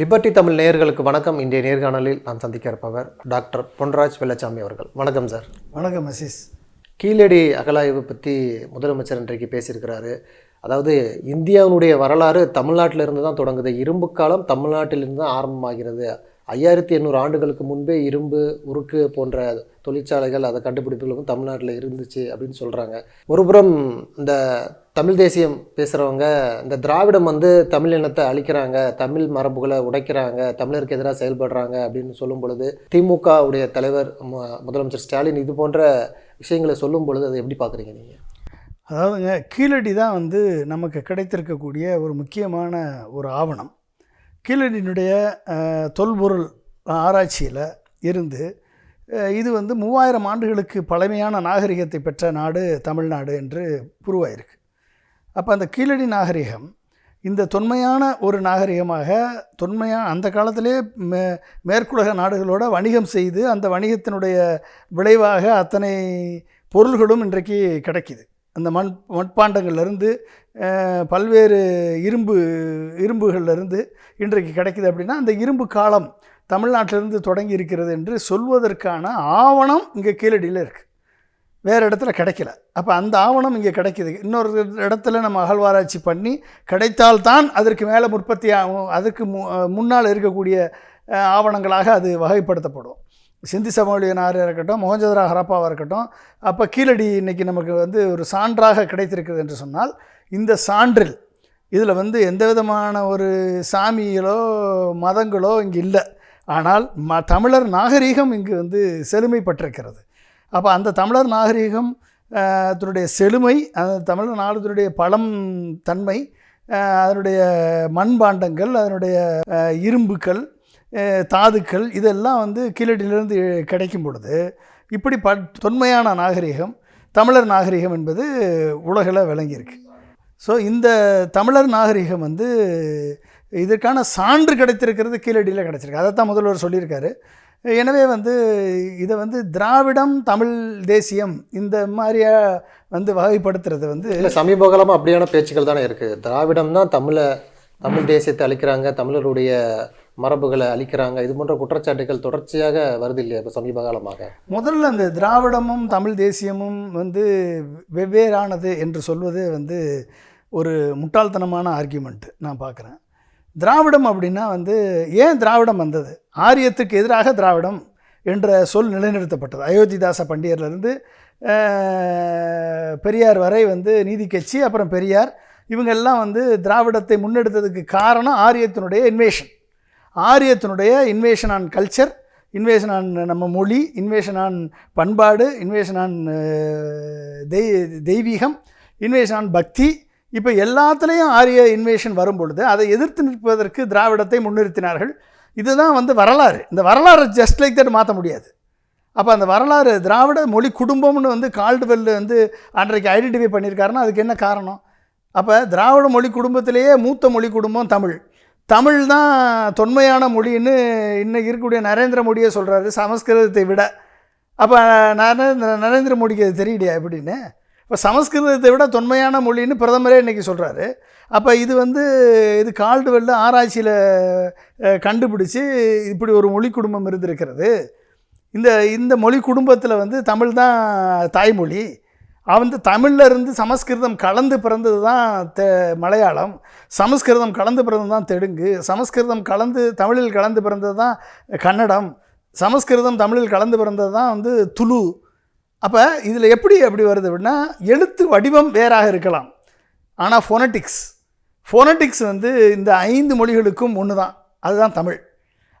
Liberty Tamil நேயர்களுக்கு வணக்கம். இன்றைய நேர்காணலில் நாம் சந்திக்க இருப்பவர் டாக்டர் பொன்ராஜ் வெள்ளச்சாமி அவர்கள். வணக்கம் சார். வணக்கம் அசீஸ் கீழடி அகலாய்வு பற்றி முதலமைச்சர் இன்றைக்கு பேசியிருக்கிறாரு. அதாவது இந்தியாவினுடைய வரலாறு தமிழ்நாட்டில இருந்து தான் தொடங்குது. இரும்பு காலம் தமிழ்நாட்டிலிருந்து தான் ஆரம்பமாகிறது. ஐயாயிரத்தி எண்ணூறு ஆண்டுகளுக்கு முன்பே இரும்பு உருக்கு போன்ற தொழிற்சாலைகள் அதை கண்டுபிடிப்புகளும் தமிழ்நாட்டில் இருந்துச்சு அப்படின்னு சொல்கிறாங்க ஒருபுறம் இந்த தமிழ் தேசியம் பேசுகிறவங்க இந்த திராவிடம் வந்து தமிழ் இனத்தை அழிக்கிறாங்க தமிழ் மரபுகளை உடைக்கிறாங்க தமிழருக்கு எதிராக செயல்படுறாங்க அப்படின்னு சொல்லும் பொழுது திமுக உடைய தலைவர் மு- முதலமைச்சர் ஸ்டாலின் இது போன்ற விஷயங்களை சொல்லும் பொழுது அதை எப்படி பார்க்குறீங்க நீங்கள் அதாவதுங்க கீழடி தான் வந்து நமக்கு கிடைத்திருக்கக்கூடிய ஒரு முக்கியமான ஒரு ஆவணம். கீழடியினுடைய தொல்பொருள் ஆராய்ச்சியில் இருந்து இது வந்து மூவாயிரம் ஆண்டுகளுக்கு பழமையான நாகரிகத்தை பெற்ற நாடு தமிழ்நாடு என்று புருவாயிருக்கு அப்போ அந்த கீழடி நாகரிகம் இந்த தொன்மையான ஒரு நாகரிகமாக தொன்மையான அந்த காலத்திலே மே மேற்குலக நாடுகளோட வணிகம் செய்து அந்த வணிகத்தினுடைய விளைவாக அத்தனை பொருள்களும் இன்றைக்கு கிடைக்கிது. அந்த மண் மண்பாண்டங்கள்லேருந்து பல்வேறு இரும்பு இரும்புகள்லேருந்து இன்றைக்கு கிடைக்கிது அப்படின்னா அந்த இரும்பு காலம் தமிழ்நாட்டிலிருந்து தொடங்கி இருக்கிறது என்று சொல்வதற்கான ஆவணம் இங்கே கீழடியில் இருக்குது வேறு இடத்துல கிடைக்கல. அப்போ அந்த ஆவணம் இங்கே கிடைக்கிது. இன்னொரு இடத்துல நம்ம அகழ்வாராய்ச்சி பண்ணி கிடைத்தால்தான் அதற்கு மேலே உற்பத்தி ஆகும் அதுக்கு மு முன்னால் இருக்கக்கூடிய ஆவணங்களாக அது வகைப்படுத்தப்படும். சிந்தி சமவெளியனாக இருக்கட்டும் மொஹஞ்சதரா ஹரப்பாவாக இருக்கட்டும் அப்போ கீழடி இன்றைக்கி நமக்கு வந்து ஒரு சான்றாக கிடைத்திருக்கிறது என்று சொன்னால் இந்த சான்றில் இதில் வந்து எந்த விதமான ஒரு சாமிகளோ மதங்களோ இங்கே இல்லை. ஆனால் ம தமிழர் நாகரீகம் இங்கு வந்து செழுமைப்பட்டிருக்கிறது. அப்போ அந்த தமிழர் நாகரீகம் அதனுடைய செழுமை அந்த தமிழர் நாடுகளுடைய பழம் தன்மை அதனுடைய மண்பாண்டங்கள் அதனுடைய இரும்புக்கள் தாதுக்கள் இதெல்லாம் வந்து கீழடியிலிருந்து கிடைக்கும் பொழுது இப்படி ப தொன்மையான நாகரிகம் தமிழர் நாகரிகம் என்பது உலகில் விளங்கியிருக்கு. ஸோ இந்த தமிழர் நாகரிகம் வந்து இதற்கான சான்று கிடைத்திருக்கிறது கீழடியில் கிடைச்சிருக்கு. அதை தான் முதல்வர் சொல்லியிருக்காரு. எனவே வந்து இதை வந்து திராவிடம் தமிழ் தேசியம் இந்த மாதிரியா வந்து வகைப்படுத்துறது வந்து இல்லை சமீப காலமாக அப்படியான பேச்சுக்கள் தானே இருக்குது திராவிடம் தான் தமிழை தமிழ் தேசியத்தை அழிக்கிறாங்க தமிழருடைய மரபுகளை அழிக்கிறாங்க. இது போன்ற குற்றச்சாட்டுகள் தொடர்ச்சியாக வருது இல்லையா இப்போ சமீப காலமாக முதல்ல அந்த திராவிடமும் தமிழ் தேசியமும் வந்து வெவ்வேறானது என்று சொல்வது வந்து ஒரு முட்டாள்தனமான ஆர்கியூமெண்ட் நான் பார்க்குறேன். திராவிடம் அப்படின்னா வந்து ஏன் திராவிடம் வந்தது? ஆரியத்துக்கு எதிராக திராவிடம் என்ற சொல் நிலைநிறுத்தப்பட்டது. அயோத்திதாச பண்டியர்லேருந்து பெரியார் வரை வந்து நீதி கட்சி அப்புறம் பெரியார் இவங்கெல்லாம் வந்து திராவிடத்தை முன்னெடுத்ததுக்கு காரணம் ஆரியத்தினுடைய invasion ஆரியத்தினுடைய invasion on culture invasion on நம்ம மொழி இன்வேஷன் ஆன் பண்பாடு இன்வேஷன் ஆன் தெய் தெய்வீகம் இன்வேஷன் ஆன் பக்தி இப்போ எல்லாத்துலேயும் ஆரிய இன்வேஷன் வரும் பொழுது அதை எதிர்த்து நிற்பதற்கு திராவிடத்தை முன்னிறுத்தினார்கள். இதுதான் வந்து வரலாறு. இந்த வரலாறு ஜஸ்ட் லைக் தட் மாற்ற முடியாது. அப்போ அந்த வரலாறு திராவிட மொழி குடும்பம்னு வந்து கால்டுவெல் வந்து அன்றைக்கு ஐடென்டிஃபை பண்ணியிருக்காருன்னா அதுக்கு என்ன காரணம்? அப்போ திராவிட மொழி குடும்பத்திலேயே மூத்த மொழி குடும்பம் தமிழ். தமிழ் தான் தொன்மையான மொழின்னு இன்னைக்கு இருக்கக்கூடிய நரேந்திர மோடியே சொல்கிறாரு சமஸ்கிருதத்தை விட. அப்போ நரேந்திர நரேந்திர மோடிக்கு அது தெரியலையா எப்படின்னு? இப்போ சமஸ்கிருதத்தை விட தொன்மையான மொழின்னு பிரதமரே இன்றைக்கி சொல்கிறாரு அப்போ இது வந்து இது கால்டுவெல்ல ஆராய்ச்சியில் கண்டுபிடிச்சி இப்படி ஒரு மொழி குடும்பம் இருந்திருக்கிறது. இந்த இந்த மொழி குடும்பத்தில் வந்து தமிழ் தான் தாய்மொழி. வந்து தமிழ்ல இருந்து சமஸ்கிருதம் கலந்து பிறந்தது தான் தெ மலையாளம். சமஸ்கிருதம் கலந்து பிறந்தது தான் தெலுங்கு. சமஸ்கிருதம் கலந்து தமிழில் கலந்து பிறந்தது தான் கன்னடம். சமஸ்கிருதம் தமிழில் கலந்து பிறந்தது தான் வந்து துளு. அப்போ இதில் எப்படி அப்படி வருது அப்படின்னா எழுத்து வடிவம் வேறாக இருக்கலாம். ஆனால் ஃபோனட்டிக்ஸ் ஃபோனட்டிக்ஸ் வந்து இந்த ஐந்து மொழிகளுக்கும் ஒன்று தான் அதுதான் தமிழ்.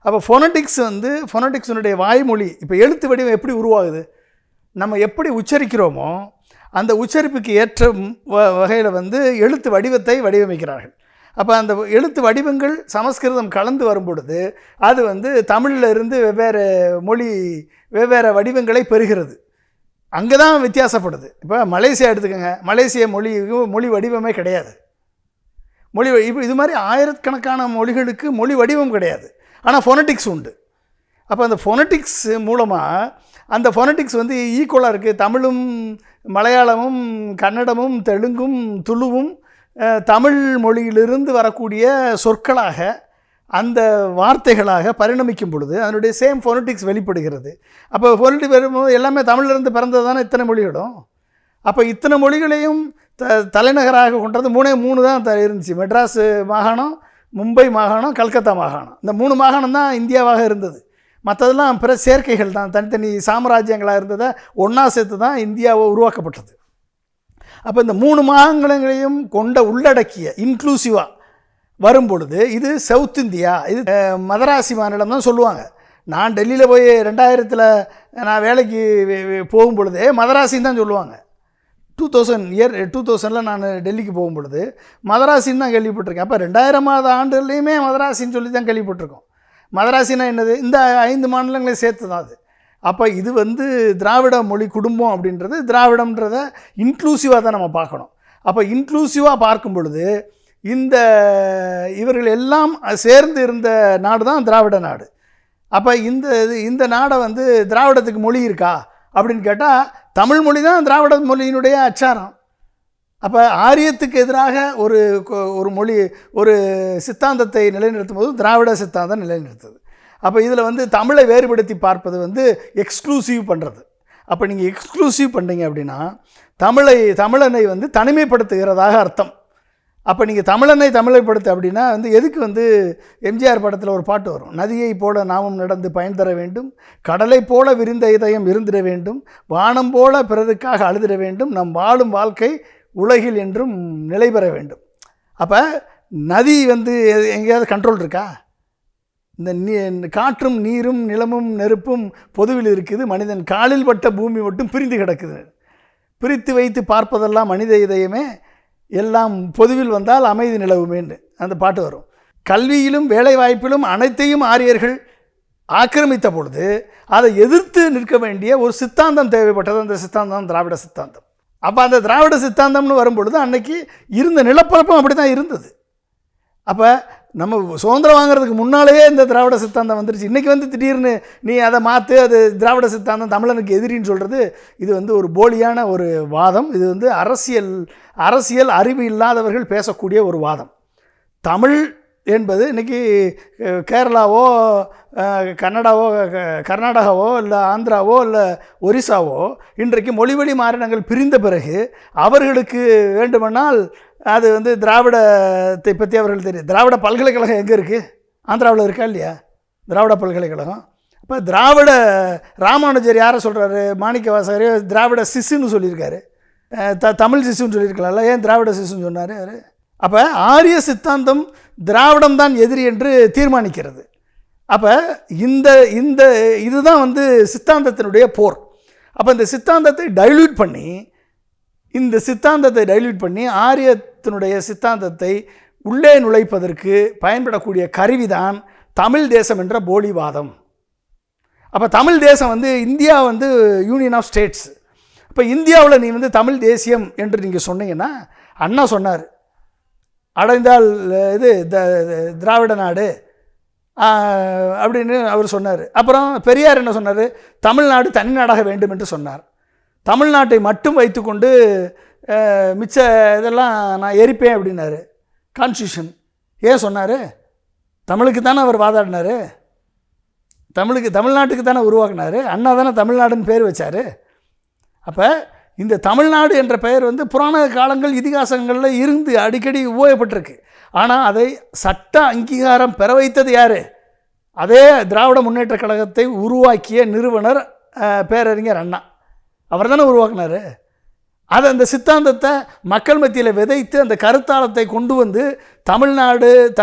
அப்போ ஃபோனட்டிக்ஸ் வந்து ஃபோனட்டிக்ஸினுடைய வாய்மொழி இப்போ எழுத்து வடிவம் எப்படி உருவாகுது? நம்ம எப்படி உச்சரிக்கிறோமோ அந்த உச்சரிப்புக்கு ஏற்ற வகையில் வந்து எழுத்து வடிவத்தை வடிவமைக்கிறார்கள். அப்போ அந்த எழுத்து வடிவங்கள் சமஸ்கிருதம் கலந்து வரும் பொழுது அது வந்து தமிழில் இருந்து வெவ்வேறு மொழி வெவ்வேறு வடிவங்களை பெறுகிறது. அங்கே தான் வித்தியாசப்படுது. இப்போ மலேசியா எடுத்துக்கோங்க. மலேசிய மொழி மொழி வடிவமே கிடையாது. மொழி வ- இப்போ இது மாதிரி ஆயிரக்கணக்கான மொழிகளுக்கு மொழி வடிவம் கிடையாது. ஆனால் ஃபோனட்டிக்ஸ் உண்டு. அப்போ அந்த ஃபோனட்டிக்ஸ் மூலமாக அந்த ஃபோனட்டிக்ஸ் வந்து ஈக்குவலாக இருக்குது தமிழும் மலையாளமும் கன்னடமும் தெலுங்கும் துளுவும் தமிழ் மொழியிலிருந்து வரக்கூடிய சொற்களாக அந்த வார்த்தைகளாக பரிணமிக்கும் பொழுது அதனுடைய சேம் ஃபோனட்டிக்ஸ் வெளிப்படுகிறது. அப்போ ஃபோனட்டிக் வரும்போது எல்லாமே தமிழிலிருந்து பிறந்தது தானே இத்தனை மொழிகளும்? அப்போ இத்தனை மொழிகளையும் த தலைநகராக கொண்டது மூணே மூணு தான் த இருந்துச்சு. மெட்ராஸ் மாகாணம் மும்பை மாகாணம் கல்கத்தா மாகாணம். இந்த மூணு மாகாணம் தான் இந்தியாவாக இருந்தது. மற்றதெல்லாம் பிற சேர்க்கைகள் தான். தனித்தனி சாம்ராஜ்யங்களாக இருந்ததை ஒன்றா சேர்த்து தான் இந்தியாவை உருவாக்கப்பட்டது. அப்போ இந்த மூணு மாகாணங்களையும் கொண்ட உள்ளடக்கிய இன்க்ளூசிவாக வரும்பொழுது இது சவுத் இந்தியா இது மதராசி மாநிலம் தான் சொல்லுவாங்க. நான் டெல்லியில் போய் ரெண்டாயிரத்தில் நான் வேலைக்கு போகும் பொழுதே மதராசின்னு தான் சொல்லுவாங்க. டூ தௌசண்ட் இயர் டூ தௌசண்டில் நான் டெல்லிக்கு போகும் பொழுது மதராசின்னு தான் கேள்விப்பட்டிருக்கேன். அப்போ ரெண்டாயிரமாவது ஆண்டுலேயுமே மதராசின்னு சொல்லி தான் கேள்விப்பட்டிருக்கோம். மதராசினா என்னது? இந்த ஐந்து மாநிலங்களையும் சேர்த்து தான் அது. அப்போ இது வந்து திராவிட மொழி குடும்பம் அப்படின்றது திராவிடம்ன்றத இன்க்ளூசிவாக தான் நம்ம பார்க்கணும். அப்போ இன்க்ளூசிவாக பார்க்கும் பொழுது இந்த இவர்கள் எல்லாம் சேர்ந்து இருந்த நாடு தான் திராவிட நாடு. அப்போ இந்த இது- இந்த நாடை வந்து திராவிடத்துக்கு மொழி இருக்கா? அப்படின்னு கேட்டால் தமிழ் மொழி தான் திராவிட மொழியினுடைய அச்சாரம். அப்போ ஆரியத்துக்கு எதிராக ஒரு கொ- ஒரு மொழி ஒரு சித்தாந்தத்தை நிலைநிறுத்தும் போது திராவிட சித்தாந்தம் நிலைநிறுத்துது. அப்போ இதில் வந்து தமிழை வேறுபடுத்தி பார்ப்பது வந்து எக்ஸ்க்ளூசிவ் பண்ணுறது அப்போ நீங்கள் எக்ஸ்க்ளூசிவ் பண்ணீங்க அப்படின்னா தமிழை தமிழனை வந்து தனிமைப்படுத்துகிறதாக அர்த்தம். அப்போ நீங்கள் தமிழனை தமிழைப்படுத்து அப்படின்னா வந்து எதுக்கு வந்து எம்ஜிஆர் படத்தில் ஒரு பாட்டு வரும்? நதியை போல நாமும் நடந்து பயன் தர வேண்டும். கடலை போல விரிந்த இதயம் இருந்திட வேண்டும். வானம் போல பிறருக்காக அழுதிட வேண்டும். நம் வாழும் வாழ்க்கை உலகில் என்றும் நிலை பெற வேண்டும். அப்போ நதி வந்து எங்கேயாவது கண்ட்ரோல் இருக்கா? இந்த நீ காற்றும் நீரும் நிலமும் நெருப்பும் பொதுவில் இருக்குது. மனிதன் காலில் பட்ட பூமி மட்டும் பிரிந்து கிடக்குது. பிரித்து வைத்து பார்ப்பதெல்லாம் மனித இதயமே எல்லாம் பொதுவில் வந்தால் அமைதி நிலவுமேன்னு அந்த பாட்டு வரும். கல்வியிலும் வேலைவாய்ப்பிலும் அனைத்தையும் ஆரியர்கள் ஆக்கிரமித்த பொழுது அதை எதிர்த்து நிற்க வேண்டிய ஒரு சித்தாந்தம் தேவைப்பட்டது. அந்த சித்தாந்தம் திராவிட சித்தாந்தம். அப்போ அந்த திராவிட சித்தாந்தம்னு வரும்பொழுது அன்னைக்கு இருந்த நிலப்பரப்பும் அப்படி தான் இருந்தது. அப்போ நம்ம சுதந்திரம் வாங்குறதுக்கு முன்னாலேயே இந்த திராவிட சித்தாந்தம் வந்துருச்சு. இன்றைக்கி வந்து திடீர்னு நீ அதை மாற்று அது திராவிட சித்தாந்தம் தமிழனுக்கு எதிரின்னு சொல்கிறது இது வந்து ஒரு போலியான ஒரு வாதம். இது வந்து அரசியல் அரசியல் அறிவு இல்லாதவர்கள் பேசக்கூடிய ஒரு வாதம். தமிழ் என்பது இன்றைக்கி கேரளாவோ கன்னடாவோ க- கர்நாடகாவோ இல்லை ஆந்திராவோ இல்லை ஒரிசாவோ இன்றைக்கு மொழிவழி மாநிலங்கள் பிரிந்த பிறகு அவர்களுக்கு வேண்டுமானால் அது வந்து திராவிடத்தை பற்றி அவர்கள் தெரியும். திராவிட பல்கலைக்கழகம் எங்கே இருக்குது ஆந்திராவில் இருக்கா இல்லையா? திராவிட பல்கலைக்கழகம். அப்போ திராவிட ராமானுஜர் யாரை சொல்கிறாரு மாணிக்க வாசகர் திராவிட சிசுன்னு சொல்லியிருக்காரு. த தமிழ் சிசுன்னு சொல்லியிருக்கலாம்ல. ஏன் திராவிட சிசுன்னு சொன்னார் அவர்? அப்போ ஆரிய சித்தாந்தம் திராவிடம் தான் எதிரி என்று தீர்மானிக்கிறது. அப்போ இந்த இந்த இதுதான் வந்து சித்தாந்தத்தினுடைய போர். அப்போ இந்த சித்தாந்தத்தை டைல்யூட் பண்ணி இந்த சித்தாந்தத்தை டைல்யூட் பண்ணி ஆரியத்தினுடைய சித்தாந்தத்தை உள்ளே நுழைப்பதற்கு பயன்படக்கூடிய கருவிதான் தமிழ் தேசம் என்ற போலிவாதம். அப்போ தமிழ் தேசம் வந்து இந்தியா வந்து யூனியன் ஆஃப் ஸ்டேட்ஸ் இப்போ இந்தியாவில் நீ வந்து தமிழ் தேசியம் என்று நீங்கள் சொன்னீங்கன்னா அண்ணா சொன்னார் அடைந்தால் இது த- திராவிட நாடு. அப்படின்னு அவர் சொன்னார். அப்புறம் பெரியார் என்ன சொன்னார்? தமிழ்நாடு தனிநாடாக வேண்டும் என்று சொன்னார். தமிழ்நாட்டை மட்டும் வைத்துக்கொண்டு மிச்ச இதெல்லாம் நான் எரிப்பேன் அப்படின்னாரு. கான்ஸ்டியூஷன் ஏன் சொன்னார்? தமிழுக்கு தானே அவர் வாதாடினார்? தமிழுக்கு தமிழ்நாட்டுக்கு தானே உருவாக்குனாரு? அண்ணா தானே தமிழ்நாடுன்னு பேர் வச்சார். அப்போ இந்த தமிழ்நாடு என்ற பெயர் வந்து புராண காலங்கள் இதிகாசங்களில் இருந்து அடிக்கடி உபயோகப்பட்டிருக்கு. ஆனால் அதை சட்ட அங்கீகாரம் பெற வைத்தது யார்? அதே திராவிட முன்னேற்றக் கழகத்தை உருவாக்கிய நிறுவனர் பேரறிஞர் அண்ணா. அவர் தானே உருவாக்குனாரு? அதை அந்த சித்தாந்தத்தை மக்கள் மத்தியில் விதைத்து அந்த கருத்தாளத்தை கொண்டு வந்து தமிழ்நாடு த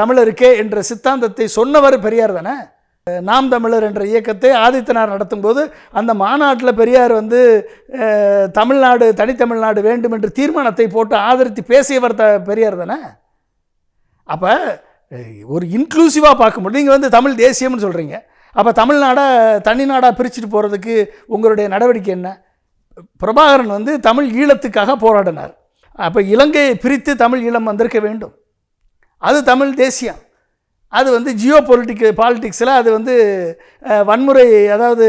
தமிழருக்கே என்ற சித்தாந்தத்தை சொன்னவர் பெரியார் தானே? நாம் தமிழர் என்ற இயக்கத்தை ஆதித்தனார் நடத்தும்போது அந்த மாநாட்டில் பெரியார் வந்து தமிழ்நாடு தனித்தமிழ்நாடு வேண்டும் என்று தீர்மானத்தை போட்டு ஆதரித்து பேசியவர் த பெரியார் தானே? அப்போ ஒரு இன்க்ளூசிவாக பார்க்கும்போது நீங்கள் வந்து தமிழ் தேசியம்னு சொல்கிறீங்க அப்போ தமிழ்நாடை தனி நாடாக பிரிச்சுட்டு போகிறதுக்கு உங்களுடைய நடவடிக்கை என்ன? பிரபாகரன் வந்து தமிழ் ஈழத்துக்காக போராடினார். அப்போ இலங்கையை பிரித்து தமிழ் ஈழம் வந்திருக்க வேண்டும். அது தமிழ் தேசியம். அது வந்து ஜியோ பொலிட்டிக் பாலிட்டிக்ஸில் அது வந்து வன்முறை அதாவது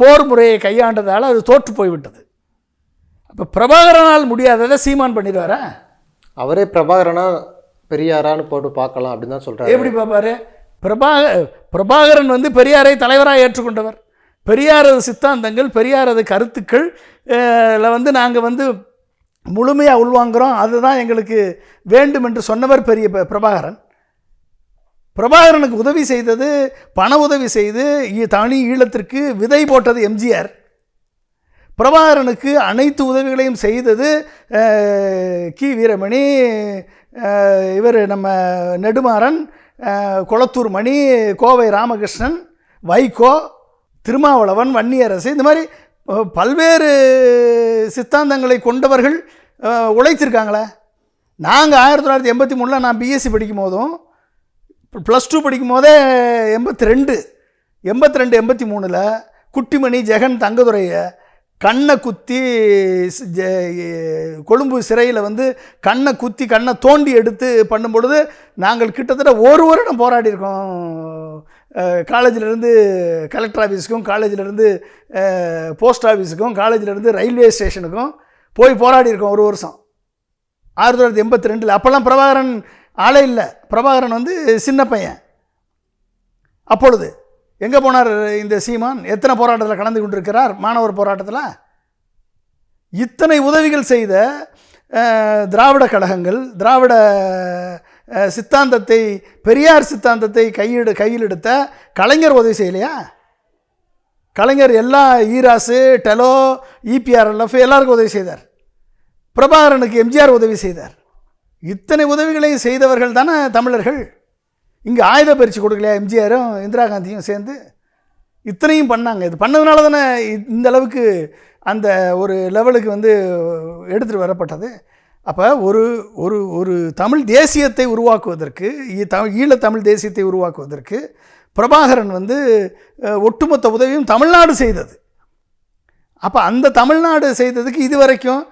போர் முறையை கையாண்டதால் அது தோற்று போய்விட்டது. அப்போ பிரபாகரனால் முடியாததை சீமான் பண்ணிடுவாரா? அவரே பிரபாகரனா பெரியாரான்னு போட்டு பார்க்கலாம் அப்படின்னு தான் சொல்கிறாரு எப்படி பார்ப்பாரு? பிரபாக பிரபாகரன் வந்து பெரியாரை தலைவராக ஏற்றுக்கொண்டவர். பெரியாரது சித்தாந்தங்கள் பெரியாரது கருத்துக்கள். ல வந்து நாங்கள் வந்து முழுமையாக உள்வாங்குறோம். அதுதான் எங்களுக்கு வேண்டும் என்று சொன்னவர் பெரிய பிரபாகரன். பிரபாகரனுக்கு உதவி செய்தது பண உதவி செய்து தனி ஈழத்திற்கு விதை போட்டது எம்ஜிஆர். பிரபாகரனுக்கு அனைத்து உதவிகளையும் செய்தது கி. வீரமணி இவர் நம்ம நெடுமாறன் குளத்தூர் மணி கோவை ராமகிருஷ்ணன் வைகோ திருமாவளவன் வன்னியரசு இந்த மாதிரி பல்வேறு சித்தாந்தங்களை கொண்டவர்கள் உழைத்திருக்காங்களே. நாங்கள் ஆயிரத்தி தொள்ளாயிரத்தி எண்பத்தி மூணில் நான் பிஎஸ்சி படிக்கும் போதும் ப்ளஸ் டூ படிக்கும் போதே எண்பத்தி ரெண்டு எண்பத்தி ரெண்டு எண்பத்தி மூணில் குட்டிமணி ஜெகன் தங்கதுரையை கண்ணை குத்தி கொழும்பு சிறையில் வந்து கண்ணை குத்தி கண்ணை தோண்டி எடுத்து பண்ணும் பொழுது நாங்கள் கிட்டத்தட்ட ஒரு வருடம் போராடி இருக்கோம் காலேஜிலேருந்து கலெக்டர் ஆஃபீஸுக்கும் காலேஜிலேருந்து போஸ்ட் ஆஃபீஸுக்கும் காலேஜிலேருந்து ரயில்வே ஸ்டேஷனுக்கும் போய் போராடி இருக்கோம் ஒரு வருஷம். ஆயிரத்தி தொள்ளாயிரத்தி எண்பத்தி ரெண்டில். அப்போல்லாம் பிரபாகரன் ஆளே இல்லை. பிரபாகரன் வந்து சின்ன பையன். அப்பொழுது எங்கே போனார் இந்த சீமான்? எத்தனை போராட்டத்தில் கலந்து கொண்டிருக்கிறார்? மாணவர் போராட்டத்தில்? இத்தனை உதவிகள் செய்த திராவிட கழகங்கள் திராவிட சித்தாந்தத்தை பெரியார் சித்தாந்தத்தை கையெடு கையில் எடுத்த கலைஞர் உதவி செய்யலையா? கலைஞர் எல்லா ஈராசு டெலோ இபிஆர்எல்எஃப் எல்லாருக்கும் உதவி செய்தார். பிரபாகரனுக்கு எம்ஜிஆர் உதவி செய்தார். இத்தனை உதவிகளையும் செய்தவர்கள் தானே தமிழர்கள்? இங்கே ஆயுத பயிற்சி கொடுக்கலையா எம்ஜிஆரும் இந்திரா காந்தியும் சேர்ந்து? இத்தனையும் பண்ணாங்க. இது பண்ணதுனால தானே இந்த அளவுக்கு அந்த ஒரு லெவலுக்கு வந்து எடுத்துகிட்டு வரப்பட்டது. அப்போ ஒரு ஒரு ஒரு தமிழ் தேசியத்தை உருவாக்குவதற்கு ஈ- தமிழ் தேசியத்தை உருவாக்குவதற்கு பிரபாகரன் வந்து ஒட்டுமொத்த உதவியும் தமிழ்நாடு செய்தது. அப்போ அந்த தமிழ்நாடு செய்ததுக்கு இது வரைக்கும்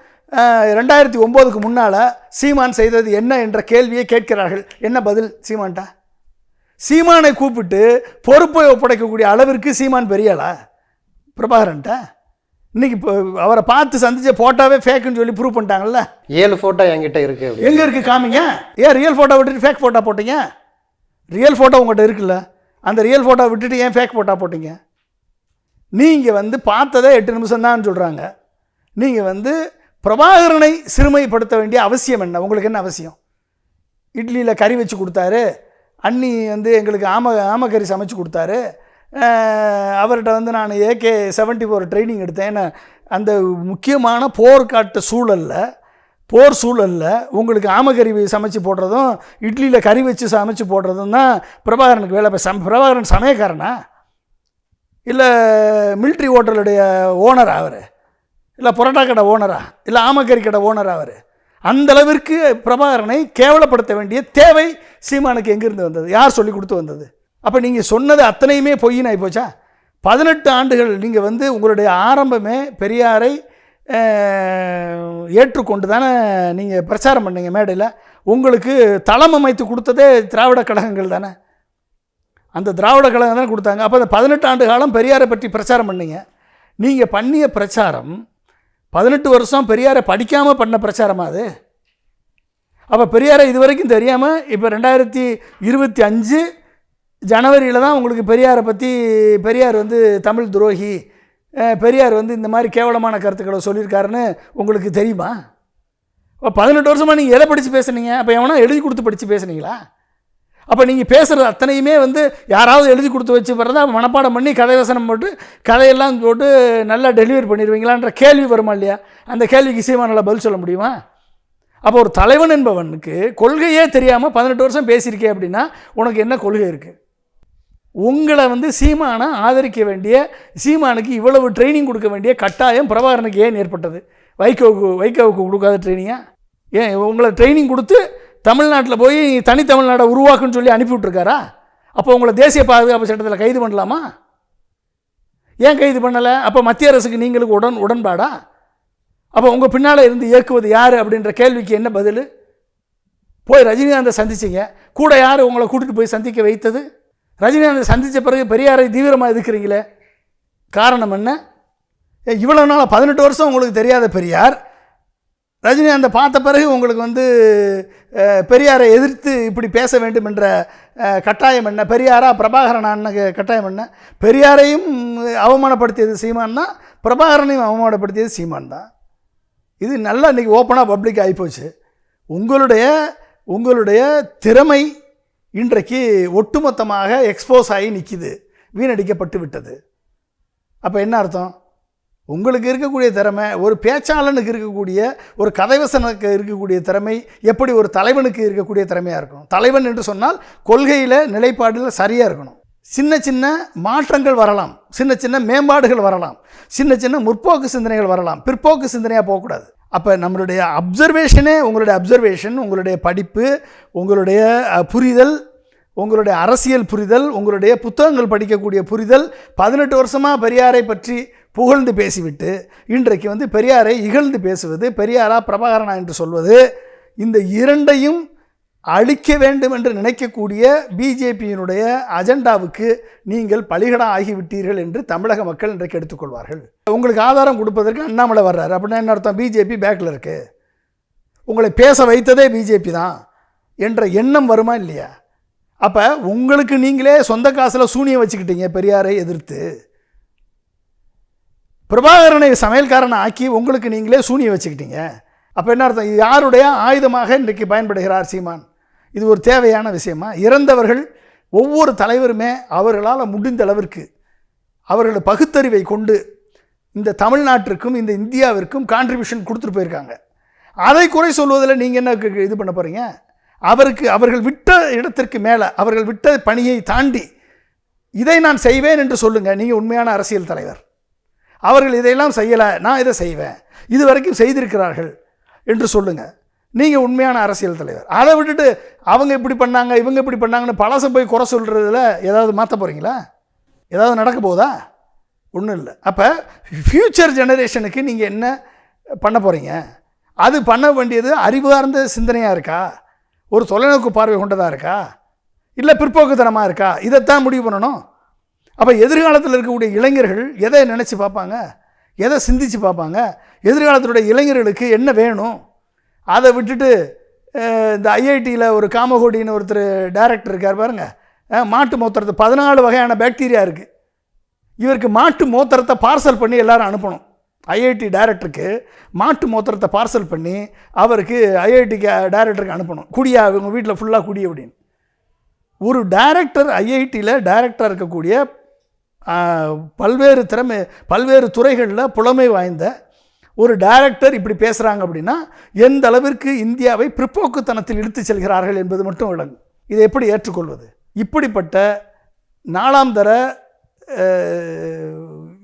ரெண்டாயிரத்தி ஒம்போதுக்கு முன்னால் சீமான் செய்தது என்ன என்ற கேள்வியை கேட்கிறார்கள். என்ன பதில் சீமான்ட்டா? சீமானை கூப்பிட்டு பொறுப்பை ஒப்படைக்கக்கூடிய அளவிற்கு சீமான் பெரியாளா பிரபாகரன்ட்ட? இன்னைக்கு இப்போ அவரை பார்த்து சந்திச்ச போட்டோவே ஃபேக்குன்னு சொல்லி ப்ரூவ் பண்ணிட்டாங்கல்ல? ஏழு ஃபோட்டோ என்கிட்ட இருக்கு எங்கே இருக்குது காமிங்க? ஏன் ரியல் ஃபோட்டோ விட்டுட்டு ஃபேக் ஃபோட்டோ போட்டீங்க? ரியல் ஃபோட்டோ உங்கள்கிட்ட இருக்குல்ல? அந்த ரியல் ஃபோட்டோ விட்டுட்டு ஏன் ஃபேக் ஃபோட்டோ போட்டீங்க? நீங்கள் வந்து பார்த்ததே எட்டு நிமிஷம் தான் சொல்கிறாங்க நீங்கள் வந்து பிரபாகரனை சிறுமைப்படுத்த வேண்டிய அவசியம் என்ன? உங்களுக்கு என்ன அவசியம்? இட்லியில் கறி வச்சு கொடுத்தாரு. அண்ணி வந்து எங்களுக்கு ஆம ஆமக்கறி சமைச்சு கொடுத்தாரு. அவர்கிட்ட வந்து நான் ஏகே செவன்ட்டி ஃபோர் ட்ரைனிங் எடுத்தேன். ஏன்னா அந்த முக்கியமான போர்க்காட்டு சூழலில் போர் சூழலில் உங்களுக்கு ஆமக்கறி சமைச்சு போடுறதும் இட்லியில் கறி வச்சு சமைச்சு போடுறதும் தான் பிரபாகரனுக்கு வேலை. சம் பிரபாகரன் சமயக்காரனா? இல்லை மிலிட்ரி ஹோட்டலுடைய ஓனரா அவர்? இல்லை புரோட்டா கடை ஓனரா இல்லை ஆமக்கறி கடை ஓனரா அவர்? அந்த அளவிற்கு பிரபாகரனை கேவலப்படுத்த வேண்டிய தேவை சீமானுக்கு எங்கிருந்து வந்தது? யார் சொல்லி கொடுத்து வந்தது? அப்போ நீங்கள் சொன்னது அத்தனையுமே பொய்ன்னு ஆகிப்போச்சா பதினெட்டு ஆண்டுகள் நீங்கள் வந்து உங்களுடைய ஆரம்பமே பெரியாரை ஏற்றுக்கொண்டு தானே நீங்கள் பிரச்சாரம் பண்ணீங்க மேடையில். உங்களுக்கு தளம் அமைத்து கொடுத்ததே திராவிட கழகங்கள் தானே? அந்த திராவிட கழகம் தானே கொடுத்தாங்க. அப்போ அந்த பதினெட்டு ஆண்டு காலம் பெரியாரை பற்றி பிரச்சாரம் பண்ணீங்க. நீங்கள் பண்ணிய பிரச்சாரம் பதினெட்டு வருஷம் பெரியாரை படிக்காமல் பண்ண பிரச்சாரமா அது? அப்போ பெரியாரை இது வரைக்கும் தெரியாமல் இப்போ ரெண்டாயிரத்தி இருபத்தி அஞ்சு ஜனவரியில் தான் உங்களுக்கு பெரியாரை பற்றி பெரியார் வந்து தமிழ் துரோகி பெரியார் வந்து இந்த மாதிரி கேவலமான கருத்துக்களை சொல்லியிருக்காருன்னு உங்களுக்கு தெரியுமா? அப்போ பதினெட்டு வருஷமாக நீங்கள் எதை படித்து பேசுனீங்க? அப்போ எவனா எழுதி கொடுத்து படித்து பேசுனீங்களா? அப்போ நீங்கள் பேசுகிறது அத்தனையுமே வந்து யாராவது எழுதி கொடுத்து வச்சு பிறந்தா மனப்பாடம் பண்ணி கதை வசனம் போட்டு கதையெல்லாம் போட்டு நல்லா டெலிவரி பண்ணிடுவீங்களான்ற கேள்வி வருமா இல்லையா? அந்த கேள்விக்கு சீமானால் பதில் சொல்ல முடியுமா? அப்போ ஒரு தலைவன் என்பவனுக்கு கொள்கையே தெரியாமல் பதினெட்டு வருஷம் பேசியிருக்கே அப்படின்னா உனக்கு என்ன கொள்கை இருக்குது உங்களை வந்து சீமானை ஆதரிக்க வேண்டிய சீமானுக்கு இவ்வளவு ட்ரைனிங் கொடுக்க வேண்டிய கட்டாயம் பிரபாகரனுக்கு ஏன் ஏற்பட்டது? வைகோவுக்கு வைகோவுக்கு கொடுக்காத ட்ரைனிங்காக ஏன் உங்களை ட்ரைனிங் கொடுத்து தமிழ்நாட்டில் போய் தனி தமிழ்நாடை உருவாக்குன்னு சொல்லி அனுப்பி விட்ருக்காரா அப்போ உங்களை தேசிய பாதுகாப்பு சட்டத்தில் கைது பண்ணலாமா? ஏன் கைது பண்ணலை? அப்போ மத்திய அரசுக்கு நீங்களுக்கு உடன் உடன்பாடா? அப்போ உங்கள் பின்னால் இருந்து இயக்குவது யார் அப்படின்ற கேள்விக்கு என்ன பதில்? போய் ரஜினிகாந்தை சந்திச்சிங்க. கூட யார் உங்களை கூட்டிகிட்டு போய் சந்திக்க வைத்தது? ரஜினிகாந்தை சந்தித்த பிறகு பெரியாரை தீவிரமாக எதுக்குறீங்களே காரணம் என்ன? ஏ, நாள் பதினெட்டு வருஷம் உங்களுக்கு தெரியாத பெரியார். ரஜினிகாந்தை பார்த்த பிறகு உங்களுக்கு வந்து பெரியாரை எதிர்த்து இப்படி பேச வேண்டும் என்ற கட்டாயம் என்ன? பெரியாரா பிரபாகரனான்னு கட்டாயம் என்ன? பெரியாரையும் அவமானப்படுத்தியது சீமான் தான் பிரபாகரனையும் அவமானப்படுத்தியது சீமான் தான். இது நல்லா இன்றைக்கி ஓப்பனாக பப்ளிக் ஆகிப்போச்சு உங்களுடைய உங்களுடைய திறமை இன்றைக்கு ஒட்டுமொத்தமாக எக்ஸ்போஸ் ஆகி நிற்கிது வீணடிக்கப்பட்டு விட்டது. அப்போ என்ன அர்த்தம்? உங்களுக்கு இருக்கக்கூடிய திறமை ஒரு பேச்சாளனுக்கு இருக்கக்கூடிய ஒரு கதைவசனுக்கு இருக்கக்கூடிய திறமை எப்படி ஒரு தலைவனுக்கு இருக்கக்கூடிய திறமையாக இருக்கணும்? தலைவன் என்று சொன்னால் கொள்கையில் நிலைப்பாடில் சரியாக இருக்கணும். சின்ன சின்ன மாற்றங்கள் வரலாம். சின்ன சின்ன மேம்பாடுகள் வரலாம். சின்ன சின்ன முற்போக்கு சிந்தனைகள் வரலாம். பிற்போக்கு சிந்தனையாக போகக்கூடாது. அப்போ நம்மளுடைய அப்சர்வேஷனே உங்களுடைய அப்சர்வேஷன் உங்களுடைய படிப்பு உங்களுடைய புரிதல் உங்களுடைய அரசியல் புரிதல் உங்களுடைய புத்தகங்கள் படிக்கக்கூடிய புரிதல் பதினெட்டு வருஷமாக பெரியாரை பற்றி புகழ்ந்து பேசிவிட்டு இன்றைக்கு வந்து பெரியாரை இகழ்ந்து பேசுவது பெரியாரா பிரபாகரனா என்று சொல்வது இந்த இரண்டையும் அழிக்க வேண்டும் என்று நினைக்கக்கூடிய பிஜேபியினுடைய அஜெண்டாவுக்கு நீங்கள் பலிகடம் ஆகிவிட்டீர்கள் என்று தமிழக மக்கள் இன்றைக்கு எடுத்துக்கொள்வார்கள். உங்களுக்கு ஆதாரம் கொடுப்பதற்கு அண்ணாமலை வர்றாரு. அப்படின்னா என்ன அர்த்தம்? பிஜேபி பேக்கில் இருக்கு. உங்களை பேச வைத்ததே பிஜேபி தான் என்ற எண்ணம் வருமா இல்லையா? அப்போ உங்களுக்கு நீங்களே சொந்த காசில் சூனியம் வச்சுக்கிட்டீங்க பெரியாரை எதிர்த்து. பிரபாகரனை சமையல்காரனை ஆக்கி உங்களுக்கு நீங்களே சூனிய வச்சுக்கிட்டீங்க. அப்போ என்ன அர்த்தம்? இது யாருடைய ஆயுதமாக இன்றைக்கு பயன்படுகிறார் சீமான்? இது ஒரு தேவையான விஷயமா? இறந்தவர்கள் ஒவ்வொரு தலைவருமே அவர்களால் முடிந்த அளவிற்கு அவர்கள் பகுத்தறிவை கொண்டு இந்த தமிழ்நாட்டிற்கும் இந்த இந்தியாவிற்கும் கான்ட்ரிபியூஷன் கொடுத்துட்டு போயிருக்காங்க. அதை குறை சொல்வதில் நீங்கள் என்ன இது பண்ண போகிறீங்க அவருக்கு அவர்கள் விட்ட இடத்திற்கு மேலே அவர்கள் விட்ட பணியை தாண்டி இதை நான் செய்வேன் என்று சொல்லுங்கள் நீங்கள் உண்மையான அரசியல் தலைவர். அவர்கள் இதையெல்லாம் செய்யலை நான் இதை செய்வேன். இது வரைக்கும் செய்திருக்கிறார்கள் என்று சொல்லுங்கள் நீங்கள் உண்மையான அரசியல் தலைவர். அதை விட்டுட்டு அவங்க இப்படி பண்ணாங்க இவங்க இப்படி பண்ணாங்கன்னு பழசை போய் குறை சொல்கிறதுல ஏதாவது மாற்ற போகிறீங்களா ஏதாவது நடக்க போகுதா ஒன்றும் இல்லை. அப்போ ஃப்யூச்சர் ஜெனரேஷனுக்கு நீங்கள் என்ன பண்ண போகிறீங்க அது பண்ண வேண்டியது அறிவார்ந்த சிந்தனையாக இருக்கா? ஒரு தொலைநோக்கு பார்வை கொண்டதாக இருக்கா? இல்லை பிற்போக்குத்தனமாக இருக்கா? இதைத்தான் முடிவு பண்ணணும்? அப்போ எதிர்காலத்தில் இருக்கக்கூடிய இளைஞர்கள் எதை நினச்சி பார்ப்பாங்க? எதை சிந்திச்சு பார்ப்பாங்க? எதிர்காலத்தினுடைய இளைஞர்களுக்கு என்ன வேணும்? அதை விட்டுட்டு இந்த ஐஐடியில் ஒரு காமகோடின்னு ஒருத்தர் டைரக்டர் இருக்கார் பாருங்கள் மாட்டு மோத்திரத்தை பதினாலு வகையான பாக்டீரியா இருக்குது இவருக்கு மாட்டு மோத்திரத்தை பார்சல் பண்ணி எல்லோரும் அனுப்பணும். ஐஐடி டைரக்டருக்கு மாட்டு மோத்திரத்தை பார்சல் பண்ணி அவருக்கு ஐஐடிக்கு டைரக்டருக்கு அனுப்பணும். குடியா இவங்க வீட்டில் ஃபுல்லாக குடி அப்படின்னு. ஒரு டைரக்டர் ஐஐடியில் டைரக்டராக இருக்கக்கூடிய பல்வேறு திறமை பல்வேறு துறைகளில் புலமை வாய்ந்த ஒரு டைரக்டர் இப்படி பேசுகிறாங்க அப்படின்னா எந்த அளவிற்கு இந்தியாவை பிற்போக்குத்தனத்தில் இழுத்து செல்கிறார்கள் என்பது மட்டும் விளங்கும். இதை எப்படி ஏற்றுக்கொள்வது? இப்படிப்பட்ட நாலாம் தர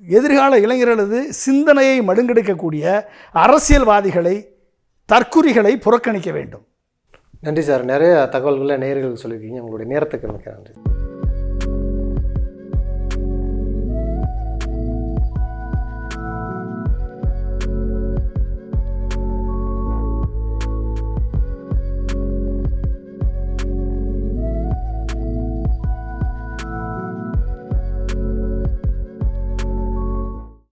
எதிர்கால இளைஞர்களது சிந்தனையை மடுங்கெடுக்கக்கூடிய அரசியல்வாதிகளை தற்குறிகளை புறக்கணிக்க வேண்டும். நன்றி சார். நிறைய தகவல்களை நேயர்கள் சொல்லியிருக்கீங்க. உங்களுடைய நேரத்துக்கு மிக்க நன்றி.